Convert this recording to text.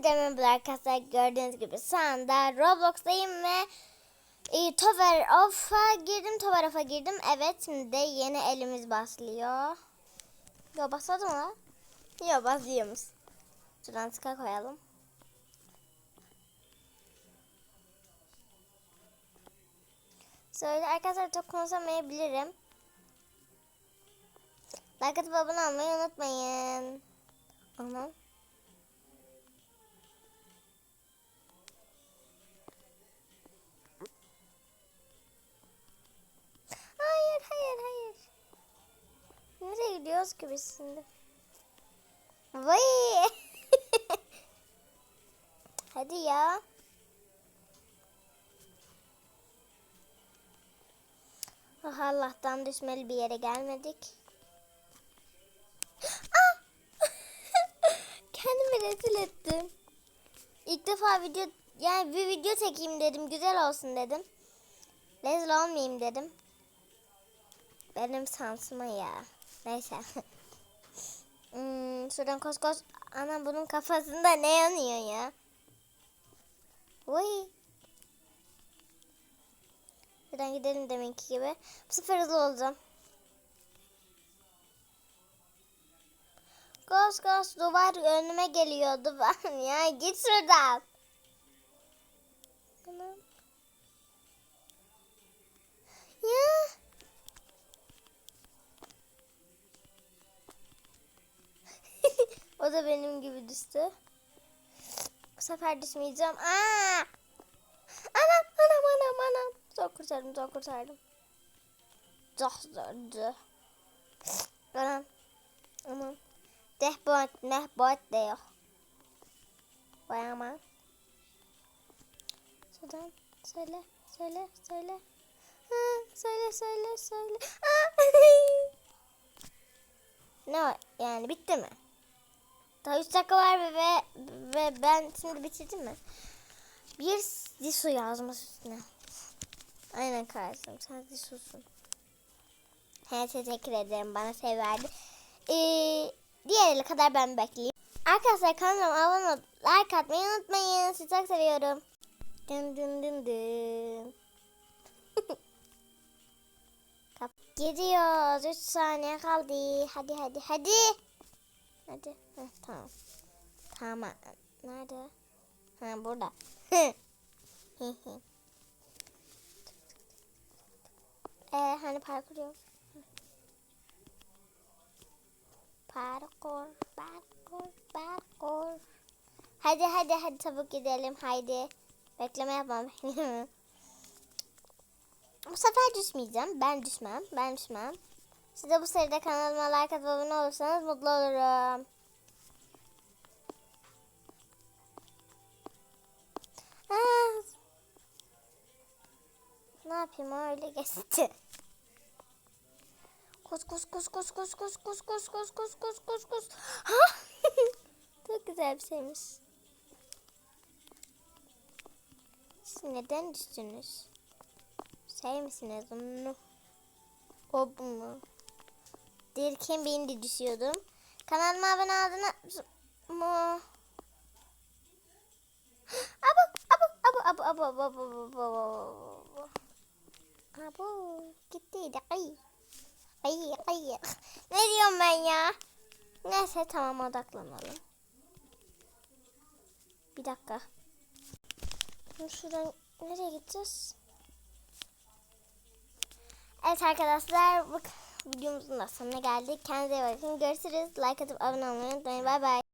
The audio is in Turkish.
Hepinize merhaba arkadaşlar. Gördüğünüz gibi şu anda Roblox'tayım ve e, Tower Off'a girdim. Tower Off'a girdim. Evet şimdi de yeni elimiz başlıyor. Yo basmadı mı lan? Yo basıyormuş. Şuradan tıka koyalım. Söyle arkadaşlar çok konuşamayabilirim. Like atıp abone olmayı unutmayın. Anam. Nereye gidiyoruz ki biz? Vay! Hadi ya. Ah Allah'tan düşmeli bir yere gelmedik. Ah! Kendimi rezil ettim. İlk defa video yani bir video çekeyim dedim. Güzel olsun dedim. Rezil olmayayım dedim. Benim şansıma ya. Neyse. hmm, şuradan koş koş. Ana bunun kafasında ne yanıyor ya? Uy. Şuradan gidelim deminki gibi. Bu sefer hızlı olacağım. Koş koş duvar önüme geliyordu ben ya. Git şuradan. O da benim gibi düştü. Bu sefer düşmeyeceğim. Aa! Anam anam anam anam. Zor kurtardım zor kurtardım. Zor zordu. Anam. Anam. Dehbot mehbot diyor. Vay aman. Şuradan söyle söyle söyle. Ha, söyle söyle söyle. Aa! ne var? Yani bitti mi? Daha 3 dakika var ve, ve, ve ben şimdi bitirdim mi? Bir disu yazmış üstüne. Aynen kardeşim sen disusun. He teşekkür ederim bana sev verdi. Ee, diğer kadar ben bekleyeyim. Arkadaşlar kanalıma abone olup like atmayı unutmayın. Sizi çok seviyorum. Dın dın dın dın. Gidiyoruz. 3 saniye kaldı. Hadi hadi hadi. Hadi. Heh, tamam. Tamam. Nerede? Ha burada. Ee, hani parkur yok. Parkur, parkur, parkur. Hadi hadi hadi çabuk gidelim haydi. Bekleme yapmam. bu sefer düşmeyeceğim. Ben düşmem. Ben düşmem. Siz de bu seride kanalıma like atıp abone olursanız mutlu olurum. Aa, ne yapayım öyle geçti. Koş koş koş koş koş koş koş koş koş koş koş koş koş. Ha! Çok güzel bir şeymiş. Siz neden düştünüz? Şey misiniz onu? O bu mu? Derken ben de düşüyordum. Kanalıma abone olduğunu? Abu abu abu abu abu abu abu abu abu Abu gitti de ay. Ay ay. Ne diyorum ben ya? Neyse tamam odaklanalım. Bir dakika. Şuradan nereye gideceğiz? Evet arkadaşlar bu videomuzun da sonuna geldik. Kendinize iyi bakın. Görüşürüz. Like atıp abone olmayı unutmayın. Bay bay.